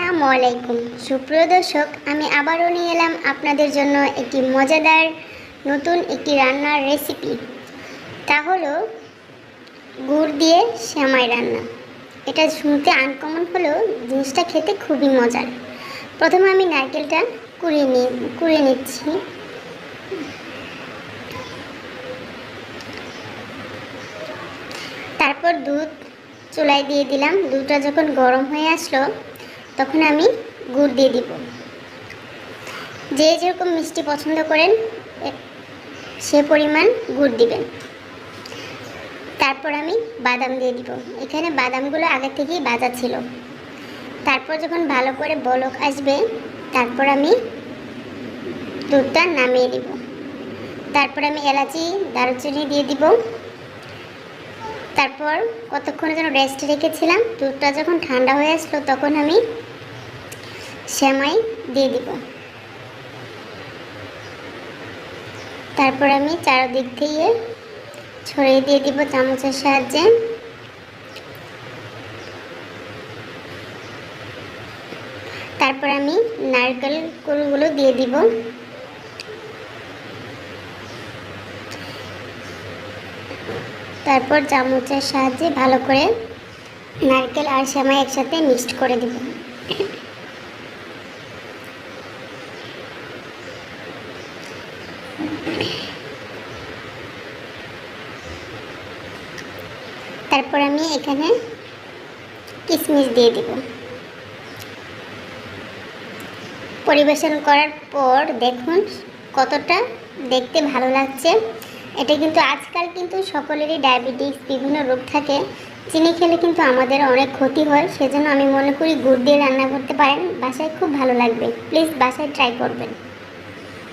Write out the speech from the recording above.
আসসালামু আলাইকুম। সুপ্রিয় দর্শক, আমি আবারও নিয়ে এলাম আপনাদের জন্য একটি মজাদার নতুন একটি রান্নার রেসিপি তা হলো গুড় দিয়ে শ্যামাই রান্না। এটা শুনতে আনকমন হলেও জিনিসটা খেতে খুবই মজার। প্রথমে আমি নারকেলটা কুড়িয়ে নিয়ে কুড়িয়ে নিচ্ছি। তারপর দুধ চুলায় দিয়ে দিলাম। দুধটা যখন গরম হয়ে আসলো তখন আমি গুড় দিয়ে দিব। যে যেরকম মিষ্টি পছন্দ করেন, সে পরিমাণ গুড় দিবেন। তারপর আমি বাদাম দিয়ে দিব। এখানে বাদামগুলো আগে থেকেই বাজা ছিল। তারপর যখন ভালো করে বলক আসবে, তারপর আমি দুধটা নামিয়ে দিব। তারপর আমি এলাচি, দারুচিনি দিয়ে দিব। তারপর কতক্ষণের জন্য রেস্ট রেখেছিলাম? দুধটা যখন ঠান্ডা হয়ে আসলো, তখন আমি সেমাই দিয়ে দিব। তারপর আমি চারদিক থেকে ছড়িয়ে দিয়ে দিব চামচের সাহায্যে। তারপর আমি নারকেল কুড়িগুলো দিয়ে দিব। তারপর চামচের সাহায্যে ভালো করে নারকেল আর সেমাই একসাথে মিক্সড করে দিব। তারপর আমি এখানে কিশমিশ দিয়ে দিব। পরিবেশন করার পর দেখুন কতটা দেখতে ভালো লাগছে। এটা কিন্তু আজকাল কিন্তু সকলেরই ডায়াবেটিস, বিভিন্ন রোগ থাকে। চিনি খেলে কিন্তু আমাদের অনেক ক্ষতি হয়, সেজন্য আমি মনে করি গুড় দিয়ে রান্না করতে পারেন, বাসায় খুব ভালো লাগবে। প্লিজ বাসায় ট্রাই করবেন।